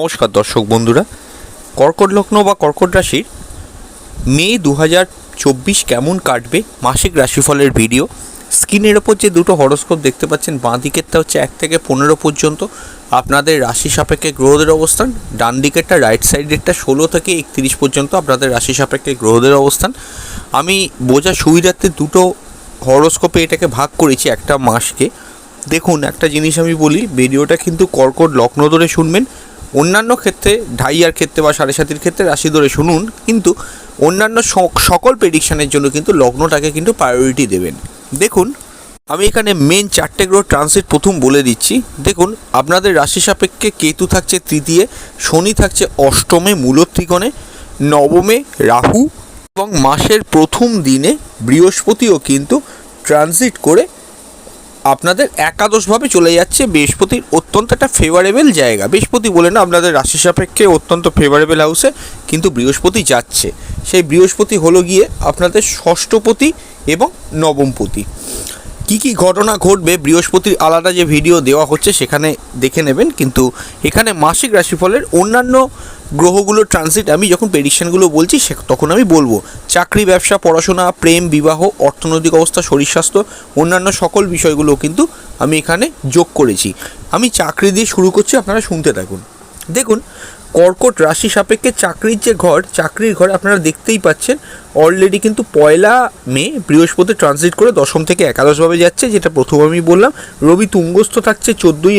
নমস্কার দর্শক বন্ধুরা, কর্কট লগ্ন বা কর্কট রাশির মে দু চব্বিশ কেমন কাটবে মাসিক রাশিফলের ভিডিও স্ক্রিনের ওপর যে দুটো হরস্কোপ দেখতে পাচ্ছেন, বাঁ দিকেরটা হচ্ছে এক থেকে পনেরো পর্যন্ত। আপনাদের রাশি সাপেক্ষে গ্রহদের অবস্থান, ডান দিকেরটা রাইট সাইডেরটা ষোলো থেকে একত্রিশ পর্যন্ত আপনাদের রাশি সাপেক্ষে গ্রহদের অবস্থান। আমি বোঝা সুবিধার্থে দুটো হরস্কোপে এটাকে ভাগ করেছি একটা মাসকে। দেখুন, একটা জিনিস আমি বলি ভিডিওটা কিন্তু কর্কট লগ্ন ধরে শুনবেন অন্যান্য ক্ষেত্রে, ঢাইয়ার ক্ষেত্রে বা সাড়ে সাতির ক্ষেত্রে রাশি ধরে শুনুন, কিন্তু অন্যান্য সকল প্রেডিকশানের জন্য কিন্তু লগ্নটাকে কিন্তু প্রায়োরিটি দেবেন। দেখুন, আমি এখানে মেন চারটে গ্রহ ট্রানজিট প্রথম বলে দিচ্ছি। দেখুন, আপনাদের রাশি সাপেক্ষে কেতু থাকছে তৃতীয়, শনি থাকছে অষ্টমে মূল ত্রিকোণে, নবমে রাহু এবং মাসের প্রথম দিনে বৃহস্পতিও কিন্তু ট্রানজিট করে আপনাদের একাদশভাবে চলে যাচ্ছে বৃহস্পতির অত্যন্ত একটা ফেভারেবল জায়গা। বৃহস্পতি বলে না আপনাদের রাশি সাপেক্ষে অত্যন্ত ফেভারেবল হাউসে কিন্তু বৃহস্পতি যাচ্ছে। সেই বৃহস্পতি হলো গিয়ে আপনাদের ষষ্ঠপতি এবং নবমপতি। কি কি ঘটনা ঘটবে, বৃহস্পতির আলাদা যে ভিডিও দেওয়া হচ্ছে সেখানে দেখে নেবেন, কিন্তু এখানে মাসিক রাশিফলের অন্যান্য গ্রহগুলো ট্রানজিট আমি যখন প্রেডিকশানগুলো বলছি, সে তখন আমি বলব। চাকরি, ব্যবসা, পড়াশোনা, প্রেম, বিবাহ, অর্থনৈতিক অবস্থা, শরীর স্বাস্থ্য, অন্যান্য সকল বিষয়গুলো কিন্তু আমি এখানে যোগ করেছি। আমি চাকরি দিয়ে শুরু করছি, আপনারা শুনতে থাকুন। দেখুন কর্কট রাশি সাপেক্ষে চাকরির যে ঘর, চাকরির ঘর আপনারা দেখতেই পাচ্ছেন। অলরেডি কিন্তু পয়লা মে বৃহস্পতি ট্রানজিট করে দশম থেকে একাদশভাবে যাচ্ছে, যেটা প্রথম আমি বললাম। রবি তুঙ্গস্থ থাকছে চোদ্দোই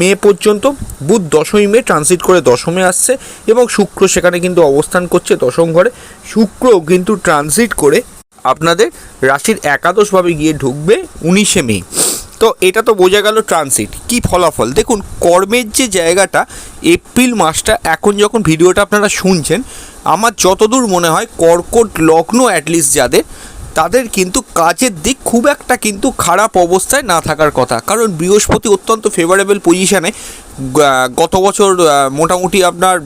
মে পর্যন্ত। বুধ দশমী মে ট্রানজিট করে দশমে আসছে এবং শুক্র সেখানে কিন্তু অবস্থান করছে দশম ঘরে। শুক্র কিন্তু ট্রানজিট করে আপনাদের রাশির একাদশভাবে গিয়ে ঢুকবে উনিশে মে। তো এটা তো বোঝা গেল ট্রানজিট কি ফলাফল? দেখুন, কর্মের যে জায়গাটা এপ্রিল মাসটা, এখন যখন ভিডিওটা আপনারা শুনছেন, আমার যতদূর মনে হয়, কর্কট লগ্ন অ্যাটলিস্ট যাদের, তাদের কিন্তু কাজের দিক খুব একটা কিন্তু খারাপ অবস্থায় না থাকার কথা। কারণ বৃহস্পতি অত্যন্ত ফেভারেবল পজিশানে গত বছর মোটামুটি আপনার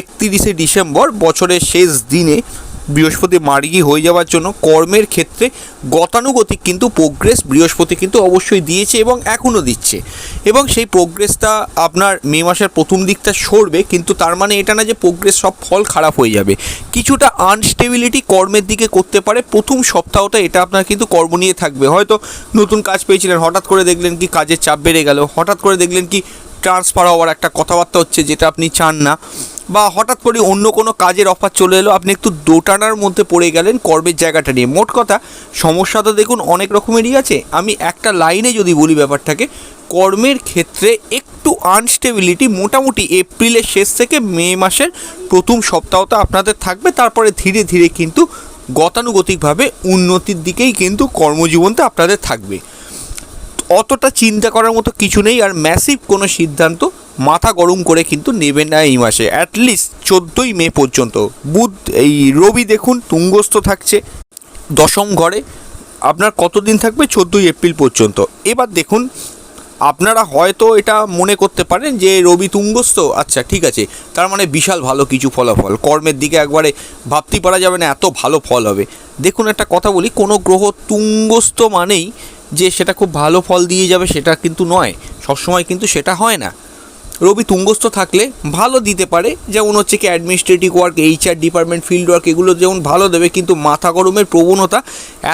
একতিরিশে ডিসেম্বর, বছরের শেষ দিনে বৃহস্পতি মার্গী হয়ে যাওয়ার জন্য কর্মের ক্ষেত্রে গতানুগতিক কিন্তু প্রোগ্রেস বৃহস্পতি কিন্তু অবশ্যই দিয়েছে এবং এখনও দিচ্ছে। এবং সেই প্রোগ্রেসটা আপনার মে মাসের প্রথম দিকটা সরবে, কিন্তু তার মানে এটা না যে প্রোগ্রেস সব ফল খারাপ হয়ে যাবে। কিছুটা আনস্টেবিলিটি কর্মের দিকে করতে পারে, প্রথম সপ্তাহটা এটা আপনার কিন্তু কর্ম নিয়ে থাকবে। হয়তো নতুন কাজ পেয়েছিলেন, হঠাৎ করে দেখলেন কি কাজের চাপ বেড়ে গেল, হঠাৎ করে দেখলেন কি ট্রান্সফার হওয়ার একটা কথাবার্তা হচ্ছে যেটা আপনি চান না। বা হঠাৎ করে অন্য কোনো কাজের অফার চলে এলো, আপনি একটু দোটানার মধ্যে পড়ে গেলেন কর্মের জায়গাটা নিয়ে। মোট কথা, সমস্যা তো দেখুন অনেক রকমেরই আছে। আমি একটা লাইনে যদি বলি ব্যাপারটাকে, কর্মের ক্ষেত্রে একটু আনস্টেবিলিটি মোটামুটি এপ্রিলের শেষ থেকে মে মাসের প্রথম সপ্তাহটা আপনাদের থাকবে। তারপরে ধীরে ধীরে কিন্তু গতানুগতিকভাবে উন্নতির দিকেই কিন্তু কর্মজীবনটা আপনাদের থাকবে। অতটা চিন্তা করার মতো কিছু নেই আর ম্যাসিভ কোনো সিদ্ধান্ত মাথা গরম করে কিন্তু নেবে না এই মাসে অ্যাটলিস্ট চোদ্দোই মে পর্যন্ত। বুধ, এই রবি দেখুন, তুঙ্গস্থ থাকছে দশম ঘরে। আপনার কতদিন থাকবে? চোদ্দোই এপ্রিল পর্যন্ত। এবার দেখুন, আপনারা হয়তো এটা মনে করতে পারেন যে রবি তুঙ্গস্থ আচ্ছা ঠিক আছে, তার মানে বিশাল ভালো কিছু ফলাফল। কর্মের দিকে একবারে ভাবতেই পারা যাবে না, এত ভালো ফল হবে। দেখুন, একটা কথা বলি, কোনো গ্রহ তুঙ্গস্থ মানেই যে সেটা খুব ভালো ফল দিয়ে যাবে সেটা কিন্তু নয়। সবসময় কিন্তু সেটা হয় না। রবি তুঙ্গস্থ থাকলে ভালো দিতে পারে। যেমন হচ্ছে কি administrative work HR department field work এগুলো যেমন ভালো দেবে, কিন্তু মাথা গরমের প্রবণতা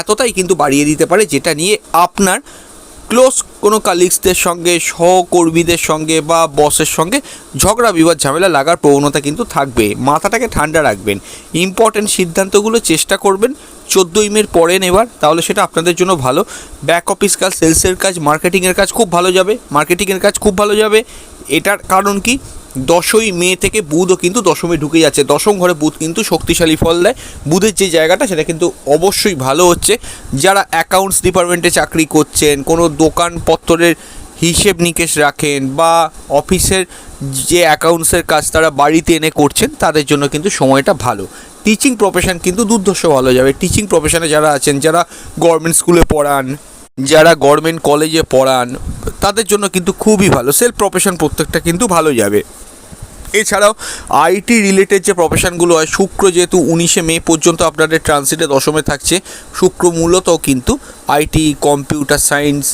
এতটাই কিন্তু বাড়িয়ে দিতে পারে, যেটা নিয়ে আপনার ক্লোজ কোনো কালিগসদের সঙ্গে, সহকর্মীদের সঙ্গে বা বসের সঙ্গে ঝগড়া, বিবাদ, ঝামেলা লাগার প্রবণতা কিন্তু থাকবে। মাথাটাকে ঠান্ডা রাখবেন। ইম্পর্টেন্ট সিদ্ধান্তগুলো চেষ্টা করবেন। চোদ্দোই মের পরে নেবার, তাহলে সেটা আপনাদের জন্য ভালো। ব্যাক অফিস কাজ সেলসের কাজ মার্কেটিংয়ের কাজ খুব ভালো যাবে। মার্কেটিংয়ের কাজ খুব ভালো যাবে। এটার কারণ কি? দশই মে থেকে বুধও কিন্তু দশমে ঢুকে যাচ্ছে। দশম ঘরে বুধ কিন্তু শক্তিশালী ফল দেয়। বুধের যে জায়গাটা, সেটা কিন্তু অবশ্যই ভালো হচ্ছে। যারা অ্যাকাউন্টস ডিপার্টমেন্টে চাকরি করছেন, কোনো দোকানপত্রের হিসেব নিকেশ রাখেন বা অফিসের যে অ্যাকাউন্টসের কাজ তারা বাড়িতে এনে করছেন, তাদের জন্য কিন্তু সময়টা ভালো। টিচিং প্রফেশন কিন্তু দুর্ধর্ষ ভালো যাবে। টিচিং প্রফেশনে যারা আছেন, যারা গভর্নমেন্ট স্কুলে পড়ান, যারা গভর্নমেন্ট কলেজে পড়ান তাদের জন্য কিন্তু খুবই ভালো। সেলফ প্রফেশন প্রত্যেকটা কিন্তু ভালো যাবে। এছাড়াও আইটি রিলেটেড যে প্রফেশনগুলো হয়, শুক্র যেহেতু উনিশে মে পর্যন্ত আপনাদের ট্রান্সিটে দশমে থাকছে, শুক্র মূলত কিন্তু আইটি কম্পিউটার সায়েন্স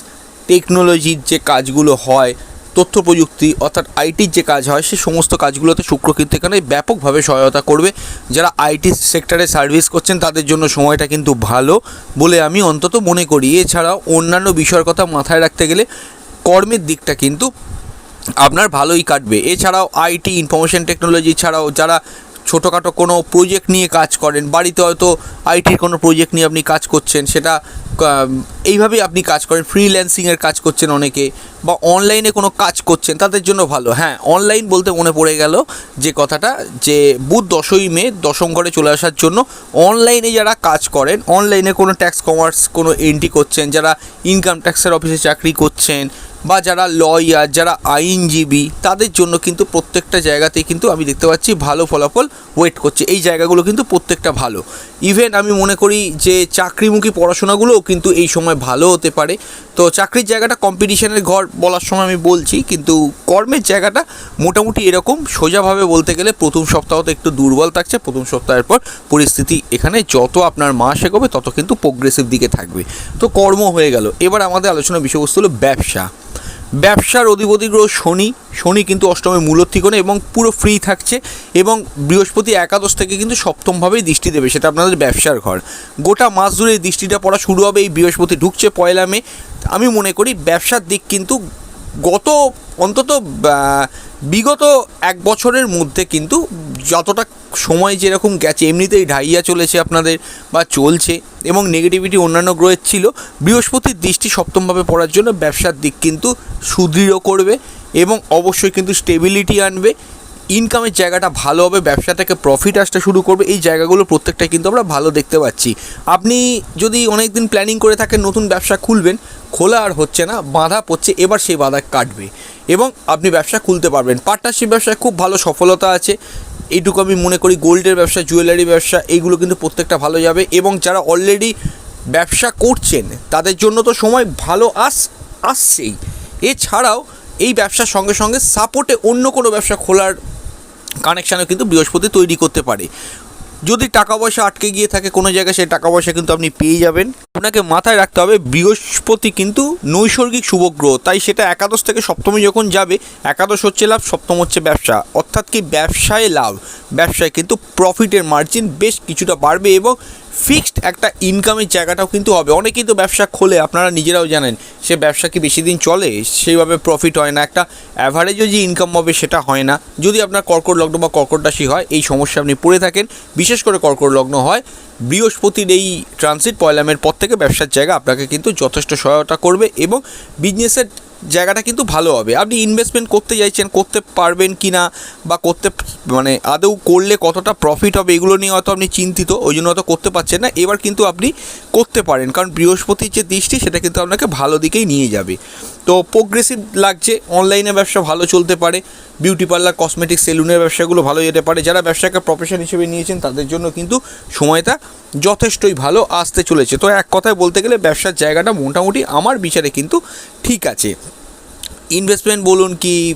টেকনোলজির যে কাজগুলো হয় তথ্য প্রযুক্তি অর্থাৎ আইটির যে কাজ হয়, সে সমস্ত কাজগুলোতে শুক্র কিন্তু এখানে ব্যাপকভাবে সহায়তা করবে। যারা আইটি সেক্টরে সার্ভিস করছেন, তাদের জন্য সময়টা কিন্তু ভালো বলে আমি অন্তত মনে করি। এছাড়াও অন্যান্য বিষয়ের কথা মাথায় রাখতে গেলে কর্মের দিকটা কিন্তু আপনার ভালোই কাটবে। এছাড়াও আইটি ইনফরমেশন টেকনোলজি ছাড়াও যারা ছোটোখাটো কোনো প্রজেক্ট নিয়ে কাজ করেন, বাড়িতে হয়তো আইটির কোনো প্রজেক্ট নিয়ে আপনি কাজ করছেন, সেটা এইভাবেই আপনি কাজ করেন ফ্রিল্যান্সিংয়ের কাজ করছেন অনেকে বা অনলাইনে কোনো কাজ করছেন, তাদের জন্য ভালো। হ্যাঁ অনলাইন বলতে মনে পড়ে গেল যে কথাটা, যে বুধ দশই মে, দশম ঘরে চলে আসার জন্য অনলাইনে যারা কাজ করেন অনলাইনে কোনো ট্যাক্স কমার্স কোনো এন্ট্রি করছেন, যারা ইনকাম ট্যাক্সের অফিসে চাকরি করছেন বা যারা লয়ার যারা আইনজীবী, তাদের জন্য কিন্তু প্রত্যেকটা জায়গাতেই কিন্তু আমি দেখতে পাচ্ছি ভালো ফলাফল ওয়েট করছে। এই জায়গাগুলো কিন্তু প্রত্যেকটা ভালো। ইভেন আমি মনে করি যে চাকরিমুখী পড়াশোনাগুলোও কিন্তু এই সময় ভালো হতে পারে। তো চাকরির জায়গাটা কম্পিটিশনের ঘর বলার সময় আমি বলছি, কিন্তু কর্মের জায়গাটা মোটামুটি এরকম। সোজাভাবে বলতে গেলে প্রথম সপ্তাহ তো একটু দুর্বল থাকছে, প্রথম সপ্তাহের পর পরিস্থিতি এখানে যত আপনার মাস এগোবে, তত কিন্তু প্রোগ্রেসিভ দিকে থাকবে। তো কর্ম হয়ে গেল। এবার আমাদের আলোচনার বিষয়বস্তু হলো ব্যবসা। ব্যবসার অধিপতি গ্রহ শনি শনি কিন্তু অষ্টমে মূলত্রিকোণে এবং পুরো ফ্রি থাকছে এবং বৃহস্পতি একাদশ থেকে কিন্তু সপ্তমভাবেই দৃষ্টি দেবে, সেটা আপনাদের ব্যবসার ঘর। গোটা মাস জুড়ে এই দৃষ্টিটা পড়া শুরু হবে, এই বৃহস্পতি ঢুকছে পয়লা মে। আমি মনে করি ব্যবসার দিক কিন্তু গত অন্তত বিগত এক বছরের মধ্যে কিন্তু যতটা সময় যেরকম গেছে, এমনিতেই ঢাইয়া চলেছে আপনাদের বা চলছে এবং নেগেটিভিটি অন্যান্য গ্রহের ছিল, বৃহস্পতির দৃষ্টি সপ্তমভাবে পড়ার জন্য ব্যবসার দিক কিন্তু সুদৃঢ় করবে এবং অবশ্যই কিন্তু স্টেবিলিটি আনবে। ইনকামের জায়গাটা ভালো হবে, ব্যবসা থেকে প্রফিট আসতে শুরু করবে, এই জায়গাগুলো প্রত্যেকটাই কিন্তু আমরা ভালো দেখতে পাচ্ছি। আপনি যদি অনেক দিন প্ল্যানিং করে থাকেন, নতুন ব্যবসা খুলবেন, খোলা আর হচ্ছে না, বাধা পড়ছে, এবার সেই বাধা কাটবে। এবং আপনি ব্যবসা খুলতে পারবেন। পার্টনারশিপ ব্যবসায় খুব ভালো সফলতা আছে। এইটুকু আমি মনে করি গোল্ডের ব্যবসা জুয়েলারি ব্যবসা, এইগুলো কিন্তু প্রত্যেকটা ভালো যাবে। এবং যারা অলরেডি ব্যবসা করছেন, তাদের জন্য তো সময় ভালো আস, আসছেই। এছাড়াও এই ব্যবসার সঙ্গে সঙ্গে সাপোর্টে অন্য কোনো ব্যবসা খোলার কানেকশানও কিন্তু বৃহস্পতি তৈরি করতে পারে। যদি টাকা পয়সা আটকে গিয়ে থাকে কোনো জায়গায়, সেই টাকা পয়সা কিন্তু আপনি পেয়ে যাবেন। আপনাকে মাথায় রাখতে হবে, বৃহস্পতি কিন্তু নৈসর্গিক শুভগ্রহ, তাই সেটা একাদশ থেকে সপ্তমী যখন যাবে, একাদশ হচ্ছে লাভ, সপ্তম হচ্ছে ব্যবসা। অর্থাৎ কি, ব্যবসায় লাভ। ব্যবসায় কিন্তু প্রফিটের মার্জিন বেশ কিছুটা বাড়বে এবং ফিক্সড একটা ইনকামের জায়গাটাও কিন্তু হবে। অনেকেই তো ব্যবসা খোলে, আপনারা নিজেরাও জানেন, সে ব্যবসা কি বেশি দিন চলে? সেইভাবে প্রফিট হয় না। একটা অ্যাভারেজও যে ইনকাম হবে সেটা হয় না। যদি আপনার কর্কট লগ্ন বা কর্কট রাশি হয়, এই সমস্যা আপনি পড়ে থাকেন। বিশেষ করে কর্কট লগ্ন হয়, বৃহস্পতির এই ট্রানজিট পয়লামের পর থেকে ব্যবসার জায়গা আপনাকে কিন্তু যথেষ্ট সহায়তা করবে এবং বিজনেসের জায়গাটা কিন্তু ভালো হবে। আপনি ইনভেস্টমেন্ট করতে চাইছেন, করতে পারবেন কি না বা করতে মানে আদৌ করলে কতটা প্রফিট হবে এগুলো নিয়ে হয়তো আপনি চিন্তিত, ওই জন্য হয়তো করতে পারছেন না। এবার কিন্তু আপনি করতে পারেন, কারণ বৃহস্পতির যে দৃষ্টি, সেটা কিন্তু আপনাকে ভালো দিকেই নিয়ে যাবে। তো প্রোগ্রেসিভ লাগছে অনলাইনে ব্যবসা ভালো চলতে পারে বিউটি পার্লার কসমেটিক সেলুনের ব্যবসাগুলো ভালো যেতে পারে। যারা ব্যবসাকে প্রফেশন হিসেবে নিয়েছেন, তাদের জন্য কিন্তু সময়টা যথেষ্টই ভালো, আসতে চলেছে। তো এক কথায় বলতে গেলে ব্যবসার জায়গাটা মোটামুটি আমার বিচারে কিন্তু ঠিক আছে। ইনভেস্টমেন্ট বলুন কি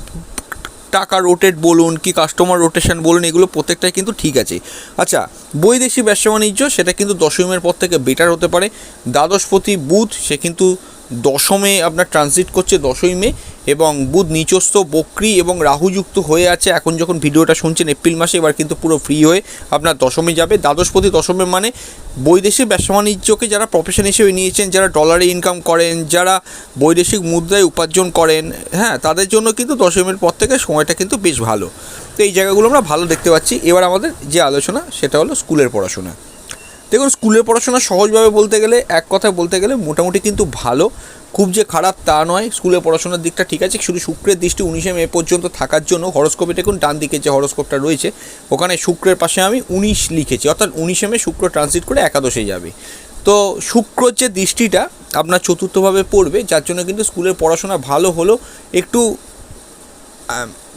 টাকা রোটেট বলুন কি কাস্টমার রোটেশন বলুন, এগুলো প্রত্যেকটাই কিন্তু ঠিক আছে। আচ্ছা বৈদেশিক ব্যবসা বাণিজ্য, সেটা কিন্তু দশমের পর থেকে বেটার হতে পারে। দ্বাদশপতি বুধ, সে কিন্তু দশমে আপনার ট্রানজিট করছে দশই মে এবং বুধ নিচস্থ, বক্রি এবং রাহুযুক্ত হয়ে আছে। এখন যখন ভিডিওটা শুনছেন এপ্রিল মাসে, এবার কিন্তু পুরো ফ্রি হয়ে আপনার দশমে যাবে। দ্বাদশপতি দশমে মানে বৈদেশিক ব্যবসা বাণিজ্যকে যারা প্রফেশন হিসেবে নিয়েছেন, যারা ডলারে ইনকাম করেন, যারা বৈদেশিক মুদ্রায় উপার্জন করেন হ্যাঁ তাদের জন্য কিন্তু দশমের পর থেকে সময়টা কিন্তু বেশ ভালো। তো এই জায়গাগুলো আমরা ভালো দেখতে পাচ্ছি। এবার আমাদের যে আলোচনা, সেটা হলো স্কুলের পড়াশোনা। দেখুন স্কুলের পড়াশোনা সহজভাবে বলতে গেলে, এক কথায় বলতে গেলে মোটামুটি কিন্তু ভালো। খুব যে খারাপ তা নয় স্কুলের পড়াশোনার দিকটা ঠিক আছে, শুধু শুক্রের দৃষ্টি উনিশে মে পর্যন্ত থাকার জন্য হরস্কোপে দেখুন, ডান দিকে যে হরস্কোপটা রয়েছে, ওখানে শুক্রের পাশে আমি উনিশ লিখেছি, অর্থাৎ উনিশে মে শুক্র ট্রানজিট করে একাদশে যাবে। তো শুক্রর যে দৃষ্টিটা আপনার চতুর্থভাবে পড়বে, যার জন্য কিন্তু স্কুলের পড়াশোনা ভালো হলো, একটু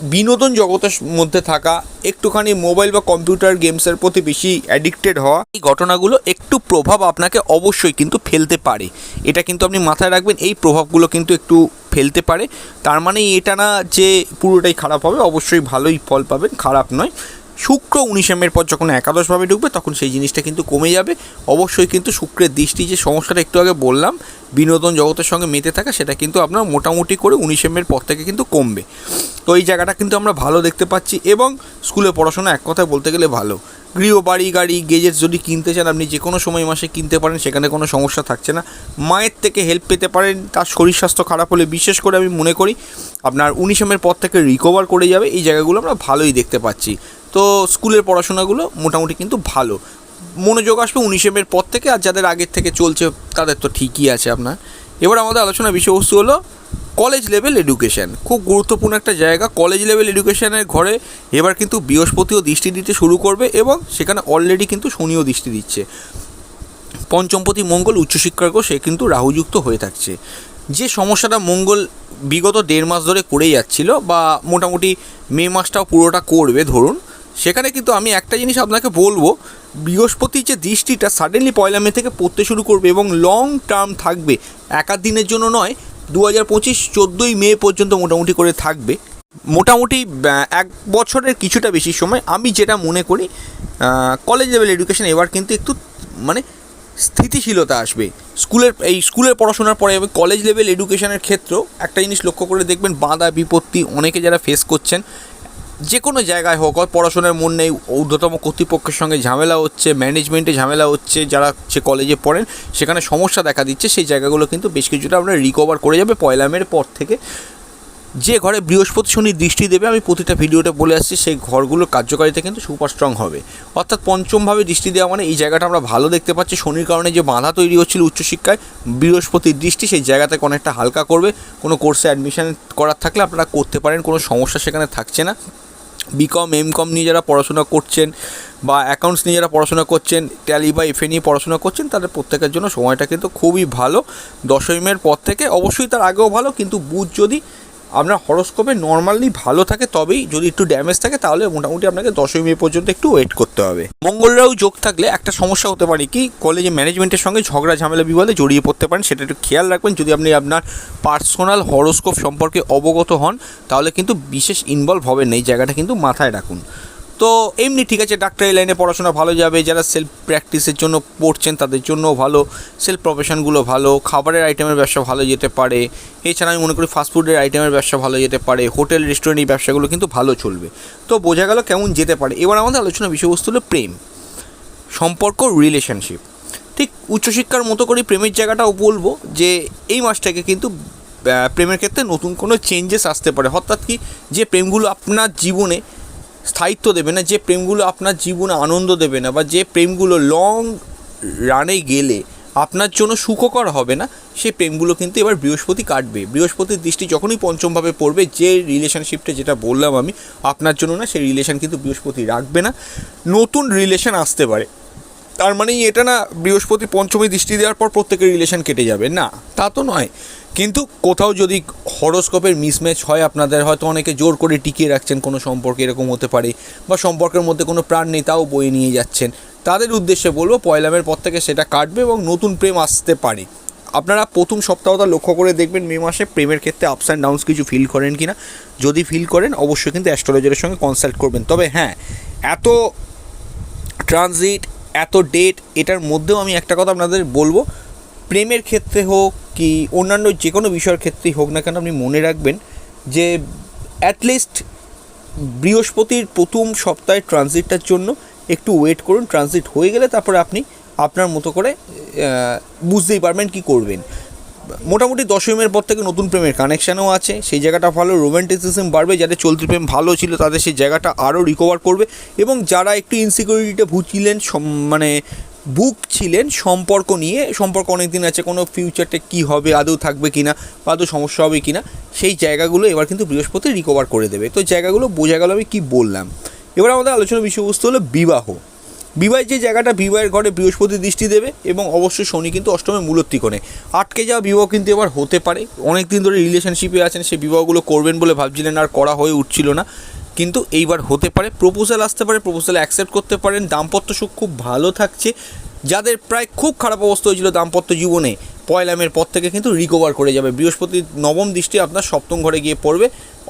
বিনোদন জগতের মধ্যে থাকা একটুখানি মোবাইল বা কম্পিউটার গেমসের প্রতি বেশি অ্যাডিক্টেড হওয়া, এই ঘটনাগুলো একটু প্রভাব আপনাকে অবশ্যই কিন্তু ফেলতে পারে। এটা কিন্তু আপনি মাথায় রাখবেন, এই প্রভাবগুলো কিন্তু একটু ফেলতে পারে। তার মানে এটা না যে পুরোটাই খারাপ হবে, অবশ্যই ভালোই ফল পাবেন, খারাপ নয়। শুক্র উনিশ এমের পর যখন একাদশভাবে ঢুকবে, তখন সেই জিনিসটা কিন্তু কমে যাবে। অবশ্যই কিন্তু শুক্রের দৃষ্টি, যে সমস্যাটা একটু আগে বললাম, বিনোদন জগতের সঙ্গে মেতে থাকা, সেটা কিন্তু আপনার মোটামুটি করে উনিশ এমের পর থেকে কিন্তু কমবে। তো এই জায়গাটা কিন্তু আমরা ভালো দেখতে পাচ্ছি এবং স্কুলে পড়াশোনা এক কথায় বলতে গেলে ভালো। গৃহ বাড়ি, গাড়ি গেজেটস যদি কিনতে চান, আপনি যে কোনো সময় মাসে কিনতে পারেন, সেখানে কোনো সমস্যা থাকছে না। মায়ের থেকে হেল্প পেতে পারেন, তার শরীর স্বাস্থ্য খারাপ হলে বিশেষ করে আমি মনে করি, আপনার উনিশ এমের পর থেকে রিকভার করে যাবে, এই জায়গাগুলো আমরা ভালোই দেখতে পাচ্ছি। তো স্কুলের পড়াশোনাগুলো মোটামুটি কিন্তু ভালো। মনোযোগ আসবে উনিশ এমের পর থেকে, আর যাদের আগের থেকে চলছে, তাদের তো ঠিকই আছে আপনার। এবার আমাদের আলোচনার বিষয়বস্তু হলো কলেজ লেভেল এডুকেশন। খুব গুরুত্বপূর্ণ একটা জায়গা। কলেজ লেভেল এডুকেশনের ঘরে এবার কিন্তু বৃহস্পতিও দৃষ্টি দিতে শুরু করবে এবং সেখানে অলরেডি কিন্তু শনিও দৃষ্টি দিচ্ছে। পঞ্চমপতি মঙ্গল উচ্চশিক্ষার্ঘ সে কিন্তু রাহুযুক্ত হয়ে থাকছে। যে সমস্যাটা মঙ্গল বিগত দেড় মাস ধরে করেই যাচ্ছিল বা মোটামুটি মে মাসটাও পুরোটা করবে ধরুন, সেখানে কিন্তু আমি একটা জিনিস আপনাকে বলব বৃহস্পতির যে দৃষ্টিটা সাডেনলি পয়লা মে থেকে পড়তে শুরু করবে এবং লং টার্ম থাকবে, একাধ দিনের জন্য নয় দু হাজার পঁচিশ চোদ্দোই মে পর্যন্ত মোটামুটি করে থাকবে। মোটামুটি এক বছরের কিছুটা বেশি সময়। আমি যেটা মনে করি কলেজ লেভেল এডুকেশন এবার কিন্তু একটু মানে স্থিতিশীলতা আসবে। স্কুলের, এই স্কুলের পড়াশোনার পরে কলেজ লেভেল এডুকেশনের ক্ষেত্রেও একটা জিনিস লক্ষ্য করে দেখবেন, বাঁধা বিপত্তি অনেকে যারা ফেস করছেন। যে কোনো জায়গায় হোক পড়াশোনার মন নেই, ঊর্ধ্বতম কর্তৃপক্ষের সঙ্গে ঝামেলা হচ্ছে ম্যানেজমেন্টে ঝামেলা হচ্ছে, যারা সে কলেজে পড়েন, সেখানে সমস্যা দেখা দিচ্ছে, সেই জায়গাগুলো কিন্তু বেশ কিছুটা আপনার রিকভার করে যাবে পয়লা মের পর থেকে। যে ঘরে বৃহস্পতি শনি দৃষ্টি দেবে, আমি প্রতিটা ভিডিওতে বলে আসছি, সেই ঘরগুলোর কার্যকারিতা কিন্তু সুপার স্ট্রং হবে। অর্থাৎ পঞ্চমভাবে দৃষ্টি দেওয়া মানে এই জায়গাটা আমরা ভালো দেখতে পাচ্ছি, শনির কারণে যে বাধা তৈরি হচ্ছিল উচ্চশিক্ষায়, বৃহস্পতির দৃষ্টি সেই জায়গাতে অনেকটা হালকা করবে। কোনো কোর্সে অ্যাডমিশন করার থাকলে আপনারা করতে পারেন, কোনো সমস্যা সেখানে থাকছে না। বিকম এম কম নিয়ে যারা পড়াশোনা করছেন বা অ্যাকাউন্টস নিয়ে যারা পড়াশোনা করছেন ট্যালি বা এফএ নিয়ে পড়াশোনা করছেন, তাদের প্রত্যেকের জন্য সময়টা কিন্তু খুবই ভালো। দশমের পর থেকে অবশ্যই তার আগেও ভালো, কিন্তু বুধ যদি আপনার হরস্কোপে নর্মালি ভালো থাকে তবেই যদি একটু ড্যামেজ থাকে তাহলে মোটামুটি আপনাকে দশই মে পর্যন্ত একটু ওয়েট করতে হবে। মঙ্গলরাও যোগ থাকলে একটা সমস্যা হতে পারে কি, কলেজে ম্যানেজমেন্টের সঙ্গে ঝগড়া ঝামেলা বিবাদে জড়িয়ে পড়তে পারেন, সেটা একটু খেয়াল রাখবেন। যদি আপনি আপনার পার্সোনাল হরস্কোপ সম্পর্কে অবগত হন, তাহলে কিন্তু বিশেষ ইনভলভ হবেন এই জায়গাটা কিন্তু মাথায় রাখুন। তো এমনি ঠিক আছে, ডাক্তারি লাইনে পড়াশোনা ভালো যাবে, যারা সেলফ প্র্যাকটিসের জন্য পড়ছেন তাদের জন্য ভালো সেলফ প্রফেশনগুলো ভালো, খাবারের আইটেমের ব্যবসা ভালো যেতে পারে, এছাড়া আমি মনে করি ফাস্টফুডের আইটেমের ব্যবসা ভালো যেতে পারে হোটেল রেস্টুরেন্ট এই ব্যবসাগুলো কিন্তু ভালো চলবে। তো বোঝা গেল কেমন যেতে পারে। এবার আমাদের আলোচনা বিষয়বস্তু হলো প্রেম, সম্পর্ক রিলেশনশিপ ঠিক উচ্চশিক্ষার মতো করে প্রেমের জায়গাটাও বলব যে, এই মাসটাকে কিন্তু প্রেমের ক্ষেত্রে নতুন কোনো চেঞ্জেস আসতে পারে। অর্থাৎ কি, যে প্রেমগুলো আপনার জীবনে স্থায়িত্ব দেবে না, যে প্রেমগুলো আপনার জীবনে আনন্দ দেবে না বা যে প্রেমগুলো লং রানে গেলে আপনার জন্য সুখকর হবে না সেই প্রেমগুলো কিন্তু এবার বৃহস্পতি কাটবে। বৃহস্পতির দৃষ্টি যখনই পঞ্চমভাবে পড়বে, যে রিলেশনশিপটা যেটা বললাম আমি, আপনার জন্য না সেই রিলেশন কিন্তু বৃহস্পতি রাখবে না। নতুন রিলেশন আসতে পারে। তার মানে এটা না, বৃহস্পতি পঞ্চমী দৃষ্টি দেওয়ার পর প্রত্যেকের রিলেশন কেটে যাবে। না, তা তো নয়। কিন্তু কোথাও যদি হরোস্কোপের মিসম্যাচ হয়, আপনাদের হয়তো অনেকে জোর করে টিকিয়ে রাখছেন কোনো সম্পর্কে এরকম হতে পারে বা সম্পর্কের মধ্যে কোনো প্রাণ নেই তাও বয়ে নিয়ে যাচ্ছেন। তাদের উদ্দেশ্যে বলব, পয়লামের পর থেকে সেটা কাটবে এবং নতুন প্রেম আসতে পারে। আপনারা প্রথম সপ্তাহটা লক্ষ্য করে দেখবেন মে মাসে প্রেমের ক্ষেত্রে আপস অ্যান্ড ডাউনস কিছু ফিল করেন কি না যদি ফিল করেন, অবশ্যই কিন্তু অ্যাস্ট্রোলজারের সঙ্গে কনসাল্ট করবেন। তবে হ্যাঁ এত ট্রানজিট এত ডেট এটার মধ্যেও আমি একটা কথা আপনাদের বলব প্রেমের ক্ষেত্রে হোক কি অন্যান্য যে কোনো বিষয়ের ক্ষেত্রেই হোক না কেন আপনি মনে রাখবেন যে অ্যাটলিস্ট বৃহস্পতির প্রথম সপ্তাহে ট্রানজিটটার জন্য একটু ওয়েট করুন, ট্রানজিট হয়ে গেলে তারপরে আপনি আপনার মতো করে বুঝতেই পারবেন কি করবেন। মোটামুটি দশমের পর থেকে নতুন প্রেমের কানেকশানও আছে, সেই জায়গাটা ভালো রোম্যান্টিসিজম বাড়বে, যাদের চলতি প্রেম ভালো ছিল তাদের সেই জায়গাটা আরও রিকভার করবে এবং যারা একটু ইনসিকিউরিটিতে ভুগছিলেন মানে বুক ছিলেন সম্পর্ক নিয়ে, সম্পর্ক অনেক দিন আছে, কোনো ফিউচারটা কী হবে, আদৌ থাকবে কি না আদৌ সমস্যা হবে কি না সেই জায়গাগুলো এবার কিন্তু বৃহস্পতি রিকভার করে দেবে। তো জায়গাগুলো বোঝা গেল আমি কী বললাম। এবার আমাদের আলোচনার বিষয়বস্তু হলো বিবাহ। বিবাহের যে জায়গাটা, বিবাহের ঘরে বৃহস্পতি দৃষ্টি দেবে এবং অবশ্যই শনি কিন্তু অষ্টমে মূলত্রিকোণে আটকে যাওয়া বিবাহ কিন্তু এবার হতে পারে। অনেক দিন ধরে রিলেশনশিপে আছেন সেই বিবাহগুলো করবেন বলে ভাবছিলেন আর করা হয়ে উঠছিল না। কিন্তু এইবার হতে পারে প্রপোজাল আসতে পারে প্রপোজাল অ্যাকসেপ্ট করতে পারেন। দাম্পত্য সুখ খুব ভালো থাকছে। যাদের প্রায় খুব খারাপ অবস্থা হয়েছিল দাম্পত্য জীবনে, পয়লামের পর থেকে কিন্তু রিকভার করে যাবে। বৃহস্পতির নবম দৃষ্টি আপনার সপ্তম ঘরে গিয়ে পড়বে।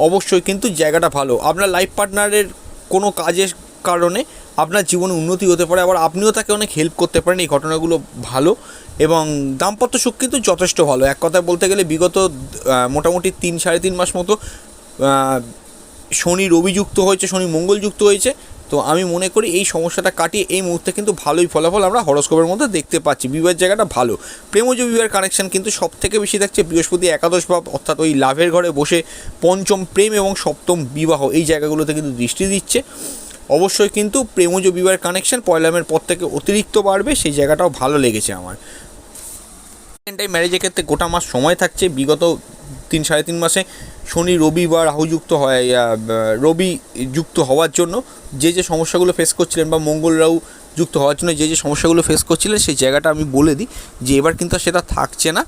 অবশ্যই কিন্তু জায়গাটা ভালো। আপনার লাইফ পার্টনারের কোনো কাজের কারণে আপনার জীবনে উন্নতি হতে পারে। আবার আপনিও তাকে অনেক হেল্প করতে পারেন। এই ঘটনাগুলো ভালো এবং দাম্পত্য সুখ কিন্তু যথেষ্ট ভালো। এক কথায় বলতে গেলে বিগত মোটামুটি তিন, সাড়ে তিন মাস মতো শনি রবি যুক্ত হয়েছে, শনি মঙ্গল যুক্ত হয়েছে, তো আমি মনে করি এই সমস্যাটা কাটিয়ে এই মুহূর্তে কিন্তু ভালোই ফলাফল আমরা হরস্কোপের মধ্যে দেখতে পাচ্ছি। বিবাহের জায়গাটা ভালো। প্রেমজ বিবাহের কানেকশন কিন্তু সব থেকে বেশি থাকছে বৃহস্পতি একাদশ ভাব, অর্থাৎ ওই লাভের ঘরে বসে পঞ্চম প্রেম এবং সপ্তম বিবাহ, এই জায়গাগুলোতে কিন্তু দৃষ্টি দিচ্ছে। অবশ্যই কিন্তু প্রেমজ বিবাহের কানেকশন পয়লামের পর থেকে অতিরিক্ত বাড়বে, সেই জায়গাটাও ভালো লেগেছে আমার। সেকেন্ড টাইম ম্যারেজের ক্ষেত্রে গোটা মাস সময় থাকছে, বিগত তিন, সাড়ে তিন মাসে শনি, রবি বা রাহুযুক্ত হয় রবি যুক্ত হওয়ার জন্য যে যে সমস্যাগুলো ফেস করছিলেন বা মঙ্গল, রাহু যুক্ত হওয়ার জন্য যে যে সমস্যাগুলো ফেস করছিলেন সেই জায়গাটা আমি বলে দিই যে এবার কিন্তু সেটা থাকছে না।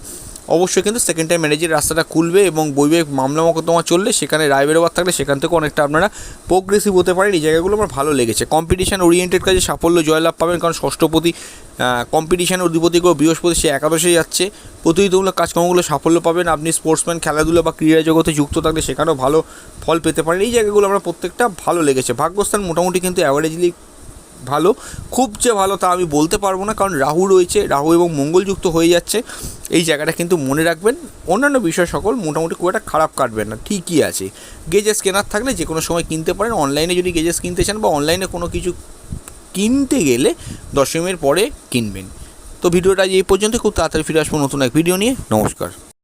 অবশ্যই কিন্তু সেকেন্ড টাইম ম্যারেজের রাস্তাটা খুলবে এবং বৈবাহিক মামলা মকদ্দমা চললে সেখানে রায় বেরোবার থাকলে সেখান থেকে অনেকটা আপনারা প্রোগ্রেসিভ হতে পারেন। এই জায়গাগুলো আমার ভালো লেগেছে। কম্পিটিশান ওরিয়েন্টেড কাজে সাফল্য জয়লাভ পাবেন কারণ ষষ্ঠপতি কম্পিটিশান অধিপতি অধিপতিকেও বৃহস্পতি সে একাদশে যাচ্ছে। প্রতিযোগিতামূলক কাজকর্মগুলো সাফল্য পাবেন। আপনি স্পোর্টসম্যান খেলাধুলা বা ক্রীড়া জগতে যুক্ত থাকলে সেখানেও ভালো ফল পেতে পারেন। এই জায়গাগুলো আমরা প্রত্যেকটা ভালো লেগেছে। ভাগ্যস্থান মোটামুটি কিন্তু অ্যাভারেজলি ভালো। খুব যে ভালো তা আমি বলতে পারব না, কারণ রাহু রয়েছে, রাহু এবং মঙ্গল যুক্ত হয়ে যাচ্ছে। এই জায়গাটা কিন্তু মনে রাখবেন, অন্যান্য বিষয় সকল মোটামুটি খুব একটা খারাপ কাটবে না, ঠিকই আছে। গেজেস কেনার থাকলে যে কোনো সময় কিনতে পারেন, অনলাইনে যদি গেজেস কিনতে চান বা অনলাইনে কোনো কিছু কিনতে গেলে দশমীর পরে কিনবেন। তো ভিডিওটা এই পর্যন্ত খুব তাড়াতাড়ি ফিরে আসব নতুন এক ভিডিও নিয়ে। নমস্কার।